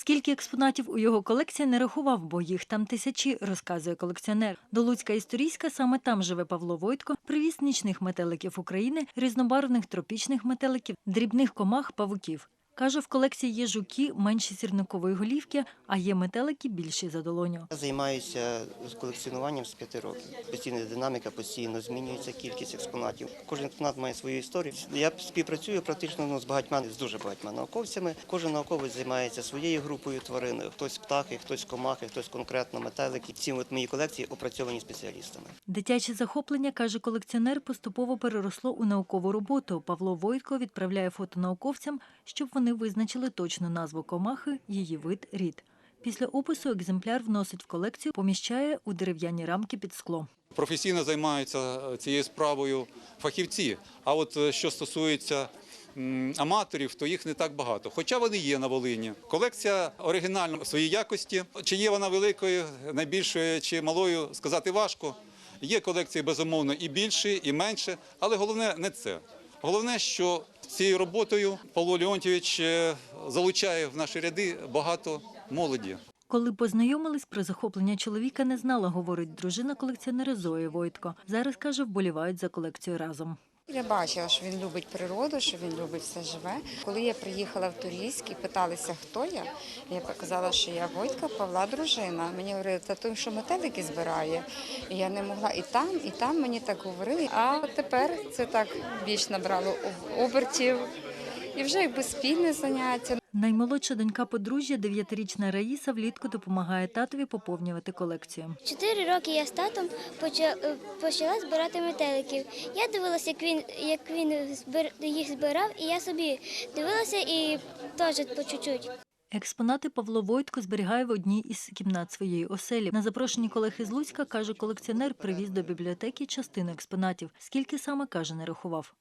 Скільки експонатів у його колекції не рахував, бо їх там тисячі, розказує колекціонер. До Луцька історійська саме там живе Павло Войтко, привіз нічних метеликів України, різнобарвних тропічних метеликів, дрібних комах, павуків. Каже, в колекції є жуки менші сірникової голівки, а є метелики більші за долоню. Я займаюся колекціонуванням з п'яти років. Постійна динаміка, постійно змінюється кількість експонатів. Кожен експонат має свою історію. Я співпрацюю практично ну, з багатьма з дуже багатьма науковцями. Кожен науковець займається своєю групою тварин. Хтось птахи, хтось комахи, хтось конкретно метелики. Ці от мої колекції опрацьовані спеціалістами. Дитяче захоплення, каже колекціонер, поступово переросло у наукову роботу. Павло Войтко відправляє фото науковцям, щоб вони визначили точну назву комахи, її вид, рід. Після опису екземпляр вносить в колекцію, поміщає у дерев'яні рамки під скло. професійно займаються е, цією справою фахівці. А от е, що стосується аматорів, то їх не так багато. Хоча вони є на Волині. Колекція оригінальна в своїй якості. Чи є вона великою, найбільшою чи малою, сказати важко. Є колекції, безумовно, і більші, і менше, але головне не це. Головне, що цією роботою Павло Леонтьович е, залучає в наші ряди багато молоді. Коли познайомились, про захоплення чоловіка не знала, говорить дружина колекціонера Зоя Войтко. Зараз каже, вболівають за колекцію разом. Я бачила, що він любить природу, що він любить все живе. Коли я приїхала в Турійськ і питалися, хто я, я показала, що я Войтка Павла дружина. Мені говорили, та той, що метелики збирає. І я не могла і там, і там мені так говорили. А тепер це так більш набрало обертів. І вже якби спільне заняття. Наймолодша донька подружжя, дев'ятирічна Раїса, влітку допомагає татові поповнювати колекцію. Чотири роки я з татом е, почала збирати метеликів. Я дивилася, як він, як він їх збирав, і я собі дивилася і теж по чуть-чуть. Експонати Павло Войтко зберігає в одній із кімнат своєї оселі. На запрошенні колег із Луцька, каже, колекціонер привіз до бібліотеки частину експонатів. Скільки саме, каже, не рахував.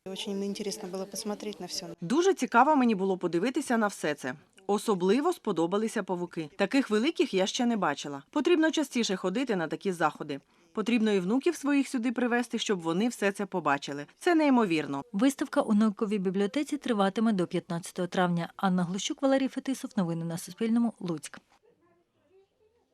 Дуже цікаво мені було подивитися на все це. Особливо сподобалися павуки. Таких великих я ще не бачила. Потрібно частіше ходити на такі заходи. Потрібно і внуків своїх сюди привезти, щоб вони все це побачили. Це неймовірно. Виставка у науковій бібліотеці триватиме до 15 травня. Анна Глущук, Валерій Фетисов. Новини на Суспільному. Луцьк.